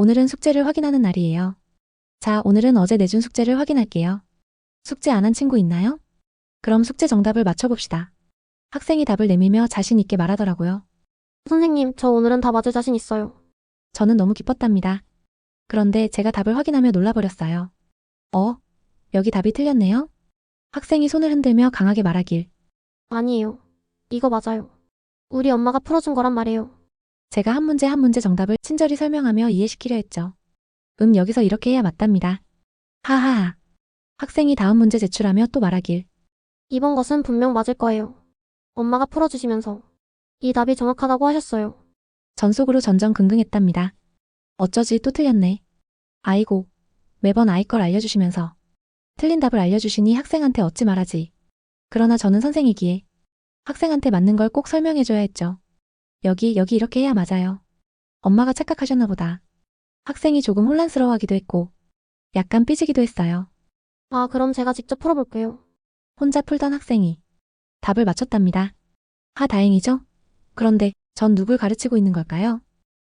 오늘은 숙제를 확인하는 날이에요. 자, 오늘은 어제 내준 숙제를 확인할게요. 숙제 안 한 친구 있나요? 그럼 숙제 정답을 맞춰봅시다. 학생이 답을 내밀며 자신 있게 말하더라고요. 선생님, 저 오늘은 다 맞을 자신 있어요. 저는 너무 기뻤답니다. 그런데 제가 답을 확인하며 놀라버렸어요. 어? 여기 답이 틀렸네요? 학생이 손을 흔들며 강하게 말하길. 아니에요. 이거 맞아요. 우리 엄마가 풀어준 거란 말이에요. 제가 한 문제 한 문제 정답을 친절히 설명하며 이해시키려 했죠. 음, 여기서 이렇게 해야 맞답니다. 하하하. 학생이 다음 문제 제출하며 또 말하길. 이번 것은 분명 맞을 거예요. 엄마가 풀어주시면서 이 답이 정확하다고 하셨어요. 전속으로 전전긍긍했답니다. 어쩌지 또 틀렸네. 아이고, 매번 아이 걸 알려주시면서 틀린 답을 알려주시니 학생한테 어찌 말하지. 그러나 저는 선생이기에 학생한테 맞는 걸 꼭 설명해줘야 했죠. 여기, 여기 이렇게 해야 맞아요. 엄마가 착각하셨나 보다. 학생이 조금 혼란스러워하기도 했고, 약간 삐지기도 했어요. 아, 그럼 제가 직접 풀어볼게요. 혼자 풀던 학생이 답을 맞췄답니다. 하, 다행이죠? 그런데 전 누굴 가르치고 있는 걸까요?